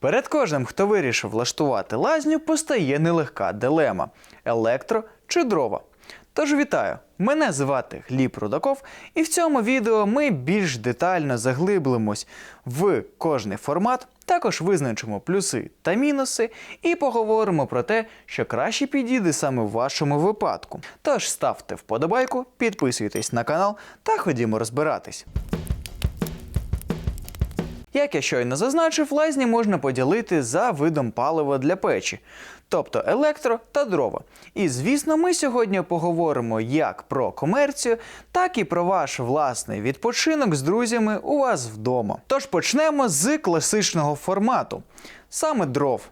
Перед кожним, хто вирішив влаштувати лазню, постає нелегка дилема: електро чи дрова. Тож вітаю! Мене звати Гліб Рудаков, і в цьому відео ми більш детально заглиблимось в кожний формат, також визначимо плюси та мінуси, і поговоримо про те, що краще підійде саме в вашому випадку. Тож ставте вподобайку, підписуйтесь на канал та ходімо розбиратись. Як я щойно зазначив, лазні можна поділити за видом палива для печі, тобто електро та дрова. І звісно, ми сьогодні поговоримо як про комерцію, так і про ваш власний відпочинок з друзями у вас вдома. Тож почнемо з класичного формату, саме дров.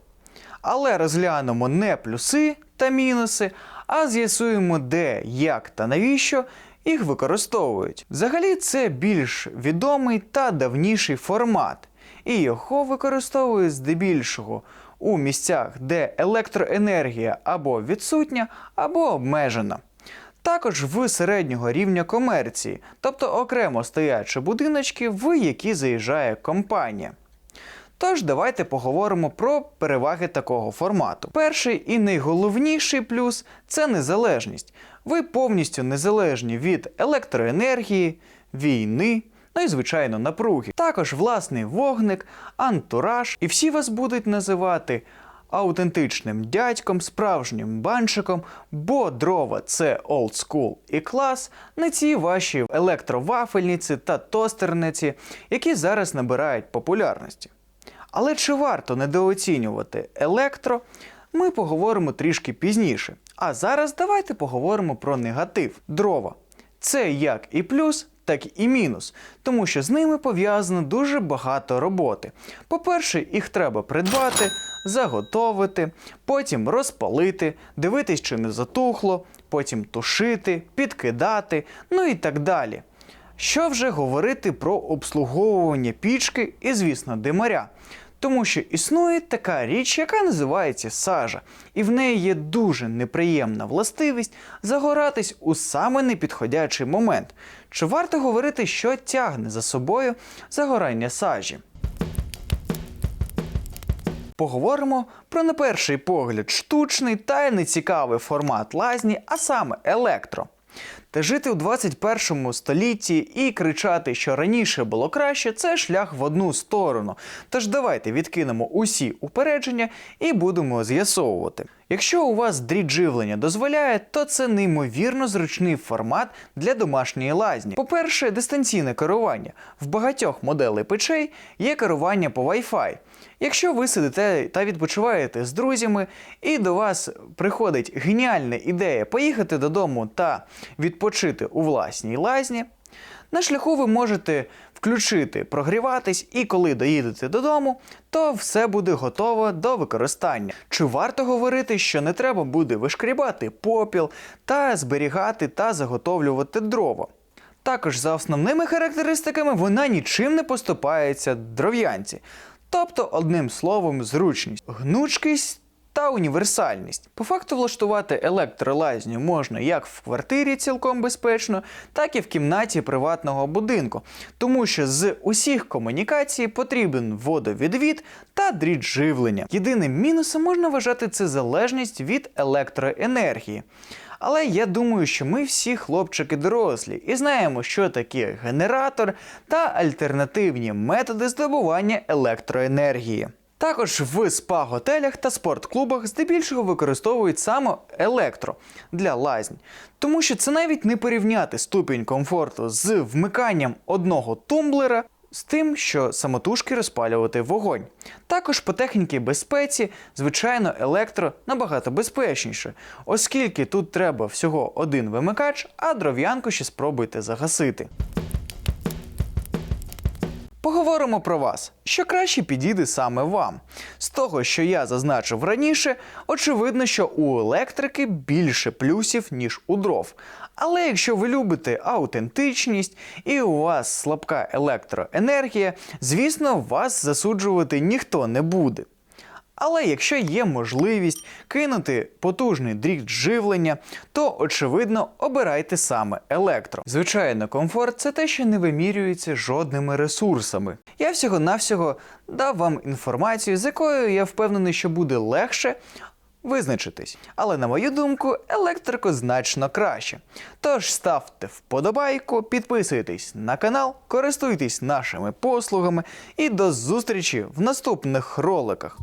Але розглянемо не плюси та мінуси, а з'ясуємо, де, як та навіщо їх використовують. Взагалі, це більш відомий та давніший формат, і його використовують здебільшого у місцях, де електроенергія або відсутня, або обмежена. Також в середнього рівня комерції, тобто окремо стоячі будиночки, в які заїжджає компанія. Тож давайте поговоримо про переваги такого формату. Перший і найголовніший плюс це незалежність. Ви повністю незалежні від електроенергії, війни, ну і звичайно напруги. Також власний вогник, антураж, і всі вас будуть називати аутентичним дядьком, справжнім баншиком, бо дрова це school і клас, не ці ваші електровафельниці та тостерниці, які зараз набирають популярності. Але чи варто недооцінювати електро, ми поговоримо трішки пізніше. А зараз давайте поговоримо про негатив дрова. Це як і плюс, так і мінус, тому що з ними пов'язано дуже багато роботи. По-перше, їх треба придбати, заготовити, потім розпалити, дивитись, чи не затухло, потім тушити, підкидати, ну і так далі. Що вже говорити про обслуговування пічки і, звісно, димаря. Тому що існує така річ, яка називається сажа, і в неї є дуже неприємна властивість загоратись у саме непідходячий момент. Чи варто говорити, що тягне за собою загорання сажі? Поговоримо про на перший погляд штучний та й нецікавий формат лазні, а саме електро. Та жити у 21 столітті і кричати, що раніше було краще, це шлях в одну сторону. Тож давайте відкинемо усі упередження і будемо з'ясовувати. Якщо у вас дріт живлення дозволяє, то це неймовірно зручний формат для домашньої лазні. По-перше, дистанційне керування. В багатьох моделей печей є керування по Wi-Fi. Якщо ви сидите та відпочиваєте з друзями, і до вас приходить геніальна ідея поїхати додому та відпочити у власній лазні, на шляху ви можете включити, прогріватись, і коли доїдете додому, то все буде готово до використання. Чи варто говорити, що не треба буде вишкрібати попіл та зберігати та заготовлювати дрова? Також за основними характеристиками вона нічим не поступається дров'янці. Тобто, одним словом, зручність, гнучкість та універсальність. По факту влаштувати електролазню можна як в квартирі цілком безпечно, так і в кімнаті приватного будинку, тому що з усіх комунікацій потрібен водовідвід та дріт живлення. Єдиним мінусом можна вважати це залежність від електроенергії. Але я думаю, що ми всі хлопчики дорослі і знаємо, що таке генератор та альтернативні методи здобування електроенергії. Також в спа-готелях та спортклубах здебільшого використовують саме електро для лазнь, тому що це навіть не порівняти ступінь комфорту з вмиканням одного тумблера з тим, що самотужки розпалювати вогонь. Також по техніці безпеці, звичайно, електро набагато безпечніше, оскільки тут треба всього один вимикач, а дров'янку ще спробуйте загасити. Поговоримо про вас, що краще підійде саме вам. З того, що я зазначив раніше, очевидно, що у електрики більше плюсів, ніж у дров. Але якщо ви любите аутентичність і у вас слабка електроенергія, звісно, вас засуджувати ніхто не буде. Але якщо є можливість кинути потужний дріт живлення, то очевидно обирайте саме електро. Звичайно, комфорт це те, що не вимірюється жодними ресурсами. Я всього-навсього дав вам інформацію, з якою я впевнений, що буде легше визначитись. Але на мою думку, електрико значно краще. Тож ставте вподобайку, підписуйтесь на канал, користуйтесь нашими послугами і до зустрічі в наступних роликах.